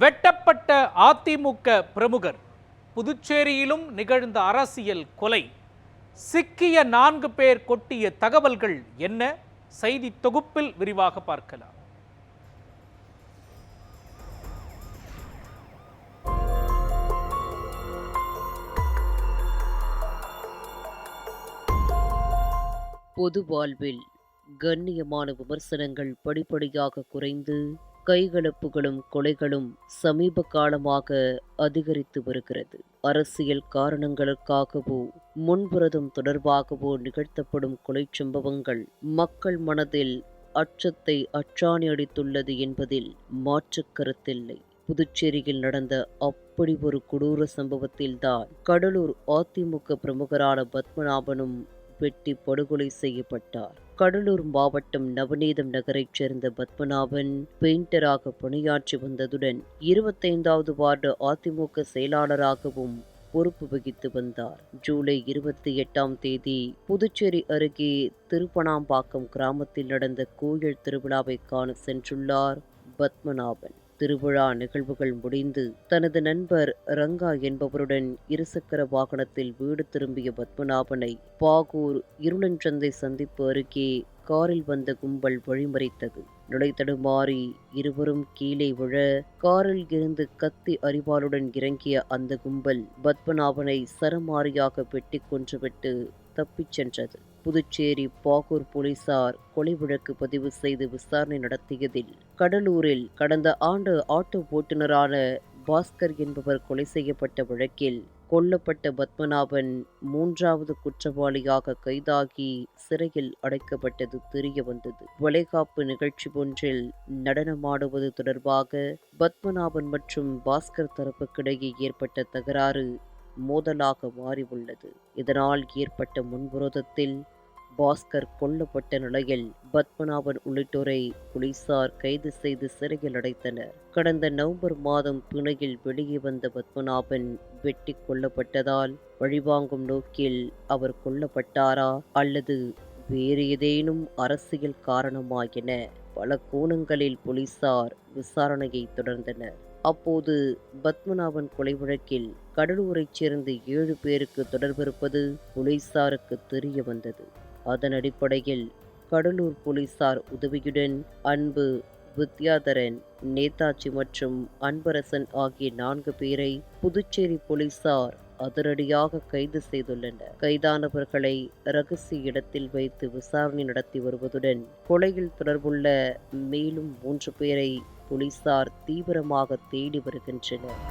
வெட்டப்பட்ட அதிமுக பிரமுகர் புதுச்சேரியிலும் நிகழ்ந்த அரசியல் கொலை. சிக்கிய நான்கு பேர் கொட்டிய தகவல்கள் என்ன? செய்தி தொகுப்பில் விரிவாக பார்க்கலாம். பொது வாழ்வில் கண்ணியமான விமர்சனங்கள் படிப்படியாக குறைந்து கைகலப்புகளும் கொலைகளும் சமீப காலமாக அதிகரித்து வருகிறது அரசியல் காரணங்களுக்காகவோ முன்புறதும் தொடர்பாகவோ நிகழ்த்தப்படும் கொலைச் சம்பவங்கள் மக்கள் மனதில் அச்சத்தை அச்சாணி அடித்துள்ளது என்பதில் மாற்று கருத்தில்லை. புதுச்சேரியில் நடந்த அப்படி ஒரு கொடூர சம்பவத்தில்தான் கடலூர் அதிமுக பிரமுகரான பத்மநாபனும் வெட்டி படுகொலை செய்யப்பட்டார். கடலூர் மாவட்டம் நவநீதம் நகரைச் சேர்ந்த பத்மநாபன் பெயிண்டராக பணியாற்றி வந்ததுடன் இருபத்தைந்தாவது வார்டு அதிமுக செயலாளராகவும் பொறுப்பு வகித்து வந்தார். ஜூலை இருபத்தி எட்டாம் தேதி புதுச்சேரி அருகே திருப்பணாம்பாக்கம் கிராமத்தில் நடந்த கோயில் திருவிழாவை காண சென்றுள்ளார் பத்மநாபன். திருவிழா நிகழ்வுகள் முடிந்து தனது நண்பர் ரங்கா என்பவருடன் இருசக்கர வாகனத்தில் வீடு திரும்பிய பத்மநாபனை பாகூர் இருளஞ்சந்தை சந்திப்பு அருகே காரில் வந்த கும்பல் வழிமறித்தது. நுழைத்தடுமாறி இருவரும் கீழே விழ காரில் இருந்து கத்தி அறிவாளுடன் இறங்கிய அந்த கும்பல் பத்மநாபனை சரமாரியாக வெட்டி கொன்றுவிட்டு தப்பிச் சென்றது. புதுச்சேரி பாகூர் போலீசார் கொலை வழக்கு பதிவு செய்து விசாரணை நடத்தியதில் கடலூரில் கடந்த ஆண்டு ஆட்டோ ஓட்டுநரான பாஸ்கர் என்பவர் கொலை செய்யப்பட்ட வழக்கில் கொல்லப்பட்ட பத்மநாபன் மூன்றாவது குற்றவாளியாக கைதாகி சிறையில் அடைக்கப்பட்டது தெரிய வந்தது. வளைகாப்பு நிகழ்ச்சி ஒன்றில் நடனமாடுவது தொடர்பாக பத்மநாபன் மற்றும் பாஸ்கர் தரப்புக்கிடையே ஏற்பட்ட தகராறு மோதலாக மாறியுள்ளது. இதனால் ஏற்பட்ட முன்விரோதத்தில் பாஸ்கர் கொல்லப்பட்ட நிலையில் பத்மநாபன் உள்ளிட்டோரை போலீசார் கைது செய்து சிறையில் அடைத்தனர். கடந்த நவம்பர் மாதம் துணையில் வெளியே வந்த பத்மநாபன் வெட்டி கொல்லப்பட்டதால் வழிவாங்கும் நோக்கில் அவர் கொல்லப்பட்டாரா அல்லது வேறு ஏதேனும் அரசியல் காரணமா என பல கோணங்களில் போலீசார் விசாரணையை தொடர்ந்தனர். அப்போது பத்மநாபன் கொலை வழக்கில் கடலூரைச் சேர்ந்த ஏழு பேருக்கு தொடர்பிருப்பது போலீசாருக்கு தெரிய வந்தது. அதன் அடிப்படையில் கடலூர் போலீசார் உதவியுடன் அன்பு வித்யாதரன் நேதாஜி மற்றும் அன்பரசன் ஆகிய நான்கு பேரை புதுச்சேரி போலீசார் அதிரடியாக கைது செய்துள்ளனர். கைதானவர்களை ரகசிய இடத்தில் வைத்து விசாரணை நடத்தி வருவதுடன் கொலையில் தொடர்புள்ள மேலும் மூன்று பேரை போலீசார் தீவிரமாக தேடி வருகின்றனர்.